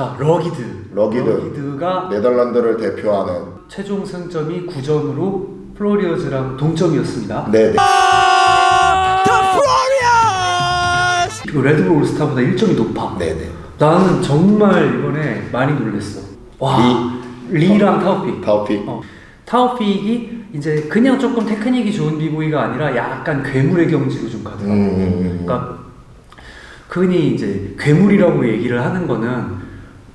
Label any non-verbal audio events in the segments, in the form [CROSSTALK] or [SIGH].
자 러기드. 러기드. 러기드 가 네덜란드를 대표하는 최종 승점이 9점으로 플로리어즈랑 동점이었습니다. 네, 네. 그리고 레드불 올스타보다 1점이 높아. 네, 네. 나는 정말 이번에 많이 놀랬어. 와 리, 랑 타오픽. 타오픽. 어. 타오픽이 이제 그냥 조금 테크닉이 좋은 비보이가 아니라 약간 괴물의 경지로 좀 가더라고. 음, 음, 음. 그러니까 흔히 이제 괴물이라고 얘기를 하는 거는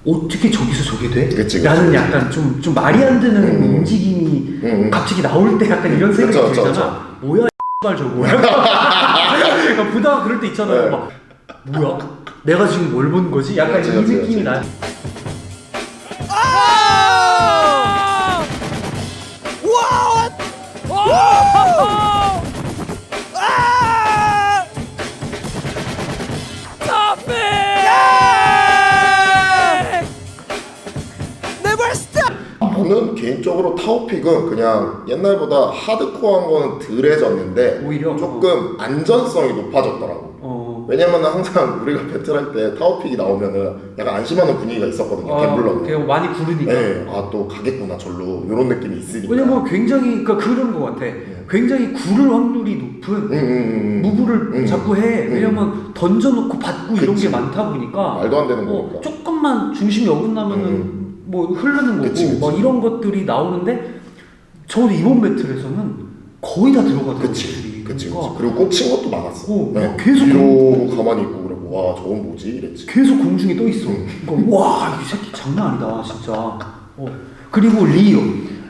어떻게 저기서 저게 돼? 그치, 그치, 나는 그치. 약간 좀, 좀 말이 안 되는 음. 움직임이 음, 음. 갑자기 나올 때 약간 이런 생각이 그쵸, 그쵸, 들잖아. 뭐야 발 저거. [LAUGHS] 그러니까 보다가 그럴 때 있잖아요. 네. 막 뭐야? 내가 지금 뭘 본 거지? 약간 그치, 이 그치, 느낌이 그치. 나. 개인적으로 타오픽은 그냥 옛날보다 하드코어한 거는 덜해졌는데 오히려 조금 안전성이 높아졌더라고. 어. 왜냐면은 항상 우리가 배틀할 때 타오픽이 나오면은 약간 안심하는 분위기가 있었거든요. 아, 갬블러는. 그냥 많이 구르니까. 네, 아또 가겠구나 절로 이런 느낌이 있으니까. 왜냐면 굉장히 그러니까 그런 것 같아. 굉장히 구를 확률이 높은 음, 음, 음, 음. 무브를 음. 자꾸 해. 음. 왜냐면 던져놓고 받고 이런 그치. 게 많다 보니까 말도 안 되는 어, 거니까. 조금만 중심이 어긋나면은 음. 뭐 흐르는 거고 그치, 그치. 막 이런 것들이 나오는데 저도 이번 배틀에서는 거의 다 들어가더라고요. 그치. 그치, 그치. 그러니까 그리고 꽂힌 것도 많았어. 어, 네. 막 계속 뒤로 가만히 있고 그러고 와 저건 뭐지 이랬지. 계속 공중에 떠 있어. 음. 그러니까 와, 이 새끼 장난 아니다, 진짜. 어. 그리고 리오.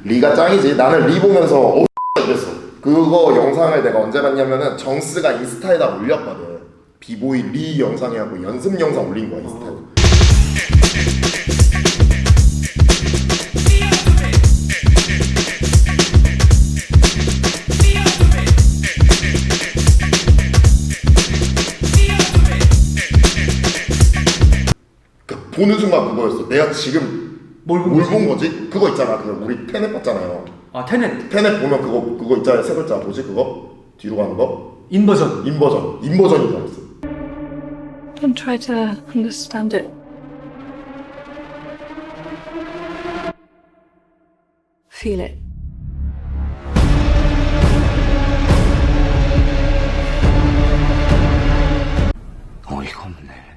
리가 짱이지. 나는 리 보면서 어 [LAUGHS] 이랬어. 그거 영상을 내가 언제 봤냐면은 정스가 인스타에다 올렸거든. 비보이 리 영상에 하고 연습 영상 올린 거야 인스타에. 그 보는 순간 그거였어. 내가 지금 뭘본뭘 거지? 그거 있잖아. 그 우리 테넷 봤잖아요. 아, 테넷. 테넷 보면 그거 그거 있잖아요. 세 글자 뭐지 그거? 뒤로 가는 거? 인버전. 인버전. 인버전인 줄 알았어. Don't try to understand it. Feel it. 어이가 없네.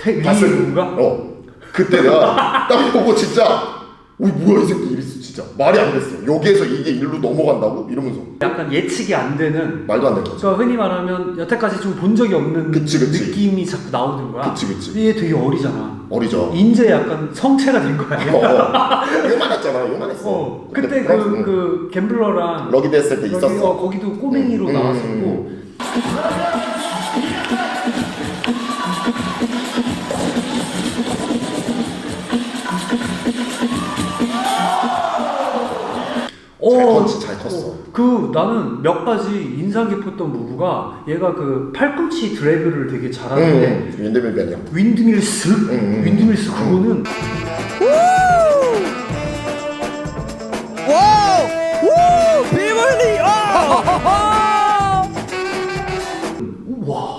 테, 봤어? 리오가? 어. 그때 내가 딱 보고 진짜 오 뭐야 이 새끼 이랬어 진짜 말이 안 됐어. 여기에서 이게 일로 넘어간다고 이러면서 약간 예측이 안 되는 말도 안 되는 거지. 그러니까 흔히 말하면 여태까지 좀 본 적이 없는 그치, 그치. 느낌이 자꾸 나오는 거야. 그치, 그치. 얘 되게 어리잖아. 어리죠. 인제 약간 성체가 된 거야. 어, 어. 요만했잖아. 요만했어. 어, 그때 프랑스, 그, 응. 그 갬블러랑 러기드 했을 때 있었어. 어, 거기도 꼬맹이로 음, 나왔었고 잘 어, 컸지, 잘 컸어. 어, 그 나는 몇 가지 인상 깊었던 무브가 얘가 그 팔꿈치 드래그를 되게 잘하는데 응. 윈드밀 벤이야. 윈드밀스? 음, 음, 윈드밀스 그거는 와.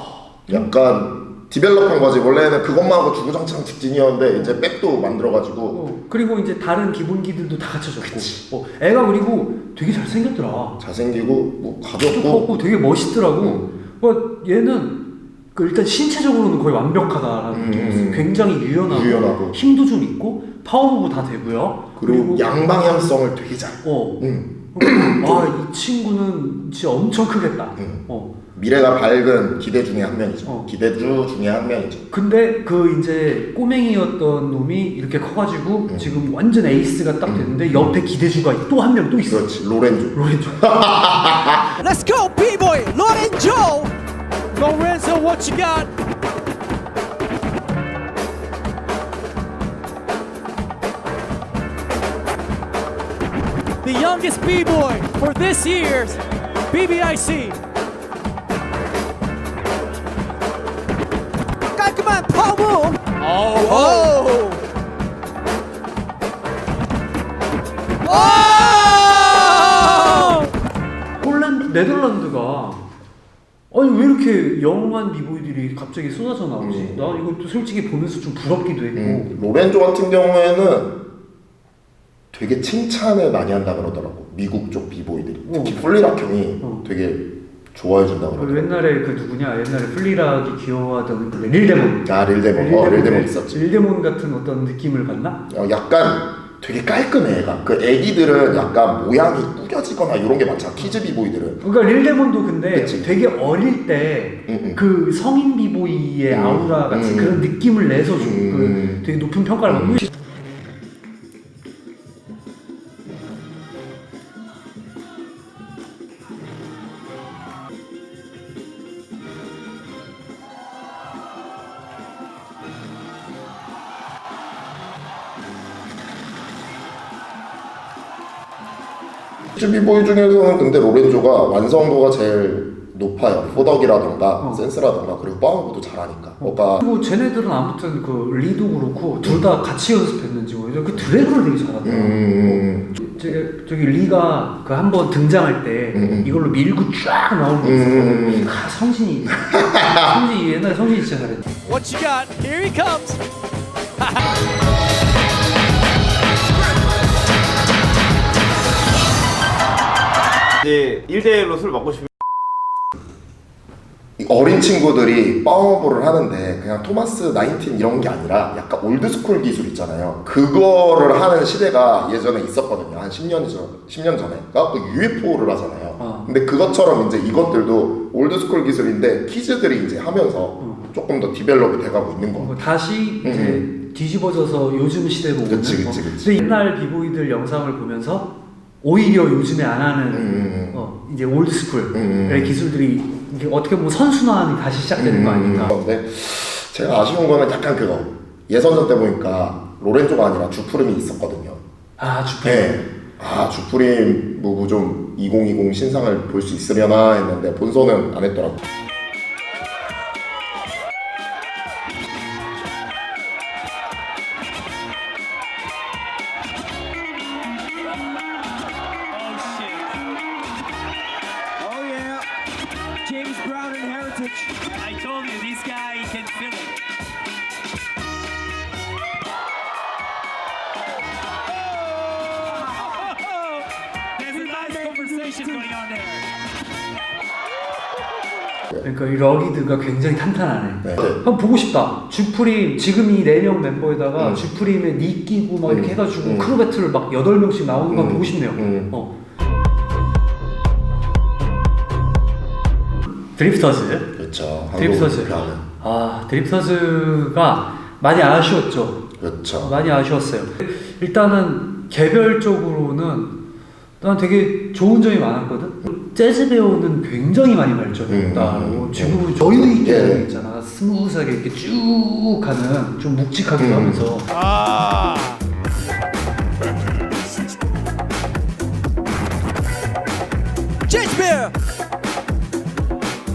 [LAUGHS] 약간 디벨롭한 거지. 원래는 그것만 하고 주구장창 직진이었는데 이제 백도 만들어가지고 어, 그리고 이제 다른 기본기들도 다 갖춰졌고 어, 애가 그리고 되게 잘생겼더라 잘생기고 뭐 키도 가볍고 컸고 되게 멋있더라고 음. 뭐 얘는 그 일단 신체적으로는 거의 완벽하다라는 음, 느낌이 있어요. 음. 굉장히 유연하고, 유연하고. 힘도 좀 있고 파워무브 다 되고요 그리고 양방향성을 되게 잘. 어, 응. 아이 친구는 진짜 엄청 크겠다 응. 어. 미래가 밝은 기대 중에 한 명이죠. 어. 기대주 중에 한 명이죠. 근데 그 이제 꼬맹이였던 놈이 이렇게 커가지고 음. 지금 완전 에이스가 딱 됐는데 옆에 기대주가 또 한 명 또 있어 그렇지. 로렌조. 로렌조 [LAUGHS] Let's go, B-Boy, Lorenzo! Lorenzo, what you got? The youngest B-Boy for this year's BBIC. 네덜란드가 아니 왜 이렇게 영한 비보이들이 갑자기 쏟아져 나오지? 음. 나 이것도 솔직히 보면서 좀 부럽기도 했고 음, 로렌조 같은 경우에는 되게 칭찬을 많이 한다 그러더라고. 미국 쪽 비보이들이 특히 어. 플리락 형이 어. 되게 좋아해 준다 그 그러더라고. 옛날에 그 누구냐 옛날에 플리락이 귀여워하던 그 릴데몬 아 릴데몬, 어 릴데몬 있었지. 릴데몬 같은 어떤 느낌을 받나? 어, 약간 되게 깔끔해 얘가. 그 애기들은 약간 모양이 구겨지거나 이런 게 많잖아. 키즈 비보이들은. 그러니까 릴데몬도 근데 그치. 되게 어릴 때 응, 응. 그 성인 비보이의 음, 아우라 같은 음. 그런 느낌을 내서 좀 음. 그 되게 높은 평가를 받고 음. 키즈 비보이 중에서는 근데 로렌조가 완성도가 제일 높아요. 포덕이라던가 어. 센스라던가 그리고 빠우도 잘하니까. 그러니까 그리고 쟤네들은 아무튼 그 리도 그렇고 둘 다 같이 연습했는지 모르겠어 그 드래그를 되게 잘하더라 음, 저기, 저기 리가 그 한 번 등장할 때 음, 음. 이걸로 밀고 쫙 나오는 거 음, 있었거든 음, 음. 아 성신이 성신이 옛날에 성신이 진짜 잘했다 What you got? Here he comes. [LAUGHS] 이제 1대1로 술 먹고 싶으면 이 어린 친구들이 파워볼을 하는데 그냥 토마스 나인틴 이런 게 아니라 약간 올드스쿨 기술 있잖아요. 그거를 하는 시대가 예전에 있었거든요. 한 10년 전, 10년 전에. 그래갖고 UFO를 하잖아요. 어. 근데 그것처럼 이제 이것들도 올드스쿨 기술인데 키즈들이 이제 하면서 어. 조금 더 디벨롭이 돼가고 있는 거. 뭐 다시 이제 뒤집어져서 요즘 시대로 오는 음. 그치, 그치, 거. 그치. 근데 옛날 비보이들 영상을 보면서 오히려 요즘에 안 하는 음, 음, 어, 이제 올드스쿨의 음, 음. 기술들이 이게 어떻게 보면 선순환이 다시 시작되는 거 아닐까 근데 제가 아쉬운 거는 약간 그거. 예선전 때 보니까 로렌조가 아니라 주프림이 있었거든요. 아 주표 네. 아 주프림 무브 좀 2020 신상을 볼 수 있으려나 했는데 본선은 안 했더라고. Oh nice conversation going on there. 그러니까 이 러기드가 굉장히 탄탄하네 네. 한번 보고 싶다 주프림 지금 이 4명 멤버에다가 음. 주프림에 니 끼고 막 이렇게 음. 해가지고 음. 크루 배틀을 막 8명씩 나오는 거 음. 보고 싶네요 음. 어. 드리프터즈 그렇죠. 대표하는. 아 드리프터즈가 많이 아쉬웠죠 그렇죠. 많이 아쉬웠어요. 일단은 개별적으로는 난 되게 좋은 점이 많았거든. 재즈 배우는 굉장히 많이 발전했다. 음, 음, 음. 지금 여유 있게 예. 있잖아. 스무스하게 이렇게 쭉 가는 좀 묵직하기도 음. 하면서 Ah. James Bear.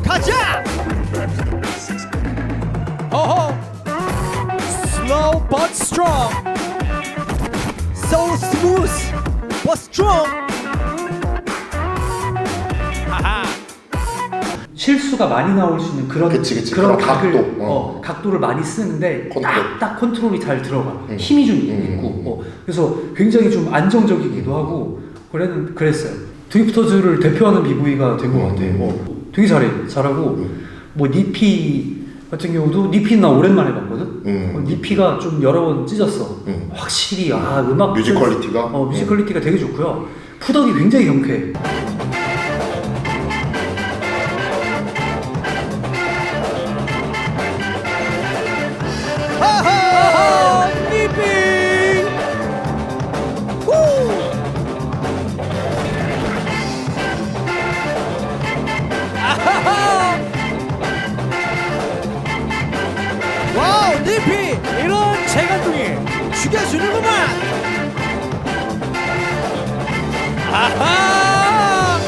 가자. Oh, slow but strong. So smooth but strong. 실수가 많이 나올 수 있는 그런 그치, 그치. 그런 그런 각을 각도, 어. 어. 각도를 많이 쓰는데 컨트롤. 딱 딱 컨트롤이 잘 들어가 음. 힘이 좀 음. 있고 어. 그래서 굉장히 좀 안정적이기도 하고 그랬는 그랬어요 드리프터즈를 대표하는 비보이가 된 것 음. 같아 어. 되게 잘해 잘하고 음. 뭐 니피 같은 경우도 니피 나 오랜만에 봤거든 음. 어, 니피가 좀 여러 번 찢었어 음. 확실히 아 음악 뮤지컬리티가? 어 음. 뮤지컬리티가 되게 좋고요 푸덕이 굉장히 경쾌해 죽여주는구만. 아하.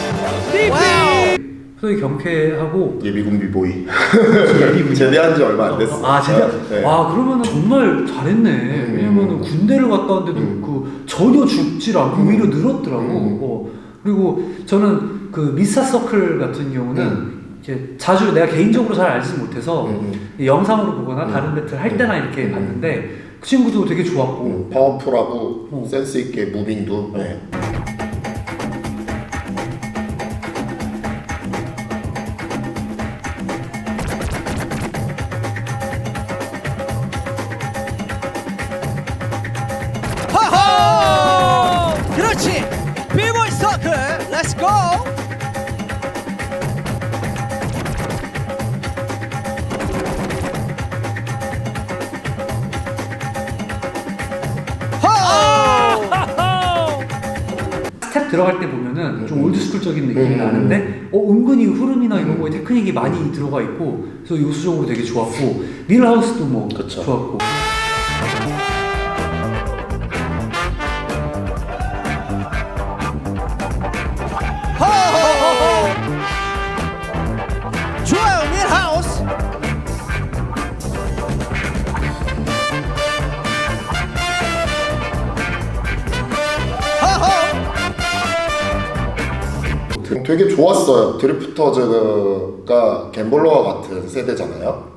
니피. 푸덕이 경쾌하고 예비군 비 보이. 예비군이요? [LAUGHS] 제대한 지 얼마 안 됐어. 아 진짜? 네. 와 그러면 정말 잘했네. 왜냐면은 군대를 갔다 왔는데도 음. 그 전혀 죽질 않고 오히려 늘었더라고. 음. 어. 그리고 저는 그 미사 서클 같은 경우는 음. 이제 자주 내가 개인적으로 잘 알지 못해서 음, 이 영상으로 보거나 다른 배틀 할 때나 이렇게 음. 봤는데 그 친구도 되게 좋았고 음, 파워풀하고 어. 센스 있게 무빙도 네. 들어갈 때 보면은 좀 음. 올드스쿨적인 느낌이 음. 나는데 어 은근히 흐름이나 이런 거에 테크닉이 많이 들어가 있고 그래서 요수적으로 되게 좋았고 릴하우스도 뭐 그쵸. 좋았고 되게 좋았어요. 드리프터즈가 갬블러와 같은 세대잖아요.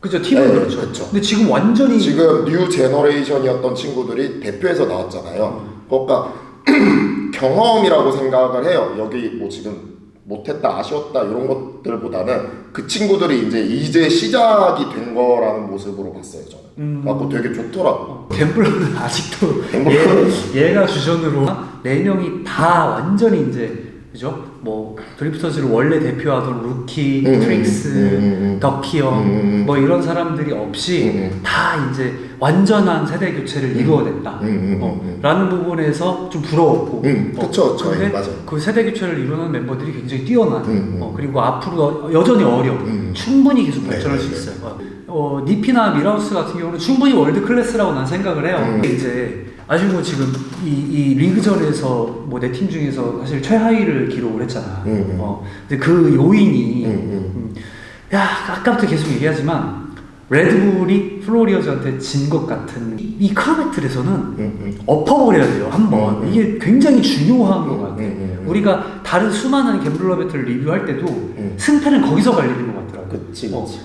그죠 팀은 네, 그렇죠. 그쵸. 근데 지금 완전히 지금 뉴 제너레이션이었던 친구들이 대표에서 나왔잖아요. 그러니까 [CLEARS THROAT] 경험이라고 생각을 해요. 여기 뭐 지금 못했다, 아쉬웠다 이런 것들보다는 그 친구들이 이제 이제 시작이 된 거라는 모습으로 봤어요. 저는. 음. 그래갖고 되게 좋더라고. 갬블러는 [LAUGHS] 아직도 갬블러는 얘, 얘가 주전으로 네 명이 다 완전히 이제 그죠? 뭐 드리프터즈를 원래 대표하던 루키, 음, 트릭스, 음, 음, 음. 덕키형 음, 음. 뭐 이런 사람들이 없이 음, 음. 다 이제 완전한 세대 교체를 이루어냈다. 음, 음, 어, 음, 음. 라는 부분에서 좀 부러웠고. 음, 그쵸, 그쵸. 근데 맞아요. 그 세대 교체를 이루는 멤버들이 굉장히 뛰어난. 음, 음. 어, 그리고 앞으로 여전히 어려. 음. 충분히 계속 네, 발전할 네, 수 네. 있어요. 어, 어, 니피나 미라우스 같은 경우는 충분히 월드 클래스라고 난 생각을 해요. 음. 이제 아시고 지금 이, 이 리그전에서 뭐 내 팀 중에서 사실 최하위를 기록을 했잖아. 음, 음. 어, 근데 그 요인이 음, 음. 음, 야 아까부터 계속 얘기하지만 레드불이 플로리어즈한테 진 것 같은 이, 이 크로메틀에서는 음, 음. 엎어버려야 돼요 한번 음, 음. 이게 굉장히 중요한 것 같아. 음, 음, 음. 우리가 다른 수많은 갬블러 배틀 리뷰할 때도 음. 승패는 거기서 갈리는 것 같더라고. 그치, 어, 그치.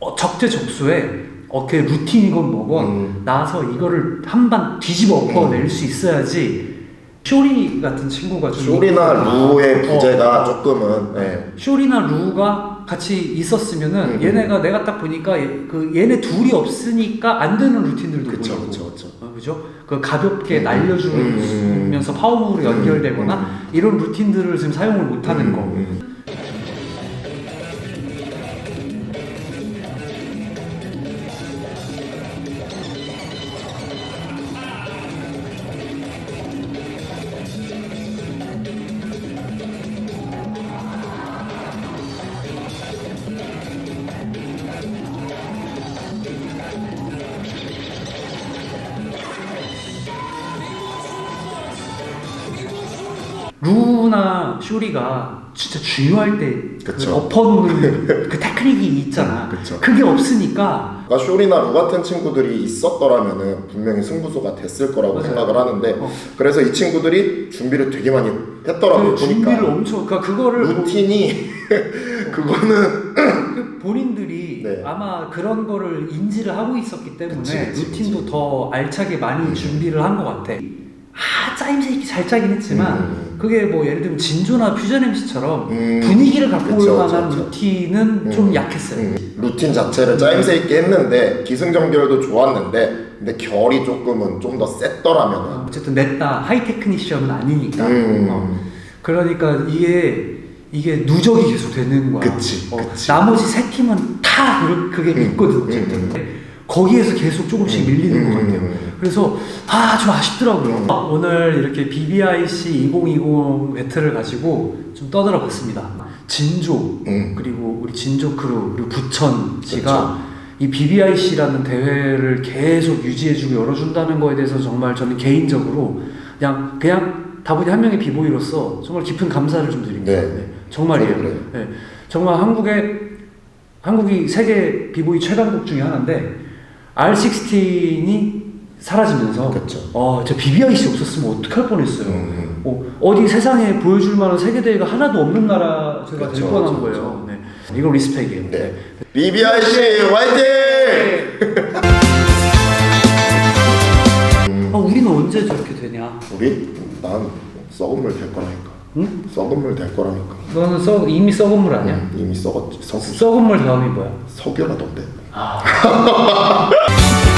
어, 적재적소에 어깨 루틴이건 뭐건 음. 나와서 이거를 한방 뒤집어 엎어낼 수 있어야지 쇼리 같은 친구가 좀 쇼리나 루의 부재가 어, 어. 조금은 네. 쇼리나 루가 같이 있었으면은 음, 얘네가 내가 딱 보니까 얘- 그 얘네 둘이 없으니까 안 되는 루틴들도 그쵸, 보이고 그쵸, 그쵸. 어, 그죠? 그 가볍게 음, 날려주면서 음, 파워무로 연결되거나 음, 이런 루틴들을 지금 사용을 못하는 음, 거. 루나 쇼리가 진짜 중요할 때 그 그쵸. 엎어놓는 [LAUGHS] 그 테크닉이 있잖아. 그쵸. 그게 없으니까 그러니까 쇼리나 루 같은 친구들이 있었더라면은 분명히 승부수가 됐을 거라고 맞아요. 생각을 하는데 어. 그래서 이 친구들이 준비를 되게 많이 했더라고요. 그 준비를 보니까 엄청 그러니까 그거를 뭐- 루틴이 [LAUGHS] 그거는 그 본인들이 네. 아마 그런 거를 인지를 하고 있었기 때문에 그치, 그치, 루틴도 더 알차게 많이 음. 준비를 한 것 같아. 아 짜임새 있게 잘 짜긴 했지만 음. 그게 뭐 예를 들면 진조나 퓨전 MC처럼 음. 분위기를 갖고 그쵸, 올 만한 그쵸, 그쵸. 루틴은 좀 음. 약했어요. 음, 루틴 자체를 짜임새 있게 했는데 기승전결도 좋았는데 근데 결이 조금은 좀 더 셌더라면은 어쨌든 냈다 하이 테크니시엄은 아니니까. 음. 어. 그러니까 이게 이게 누적이 계속 되는 거야. 그치, 어, 그치. 나머지 세 팀은 다 그- 그게 음, 있거든 어쨌든. 음, 거기에서 계속 조금씩 밀리는 음, 것 같아요. 음. 그래서 아 좀 아쉽더라고요. 어, 오늘 이렇게 BBIC 2020 배틀을 가지고 좀 떠들어 봤습니다. 진조 음. 그리고 우리 진조 크루 그리고 부천 씨가 이 BBIC라는 대회를 계속 유지해주고 열어준다는 거에 대해서 정말 저는 개인적으로 그냥 그냥 다분히 한 명의 비보이로서 정말 깊은 감사를 좀 드립니다. 네. 정말이에요. 저도 그래요. 네. 정말 한국의 한국이 세계 비보이 최강국 중에 하나인데 R16이 사라지면서 그쵸. 어, 저 BBIC 없었으면 어떡할 뻔했어요. 음. 어, 어디 세상에 보여줄 만한 세계 대회가 하나도 없는 나라 제가 될 그쵸, 뻔한 그쵸, 거예요. 네. 이거 리스펙이에요. 네. BBIC 화이팅! 아, [LAUGHS] 우리는 언제 저렇게 되냐? 우리 난 썩은 물 될 거라니까. 응? 썩은 물 될 거라니까. 너는 썩 이미 썩은 물 아니야? 응, 이미 썩었지. 석 썩은 물 다음이 뭐야? 석유라던데. 아. [LAUGHS]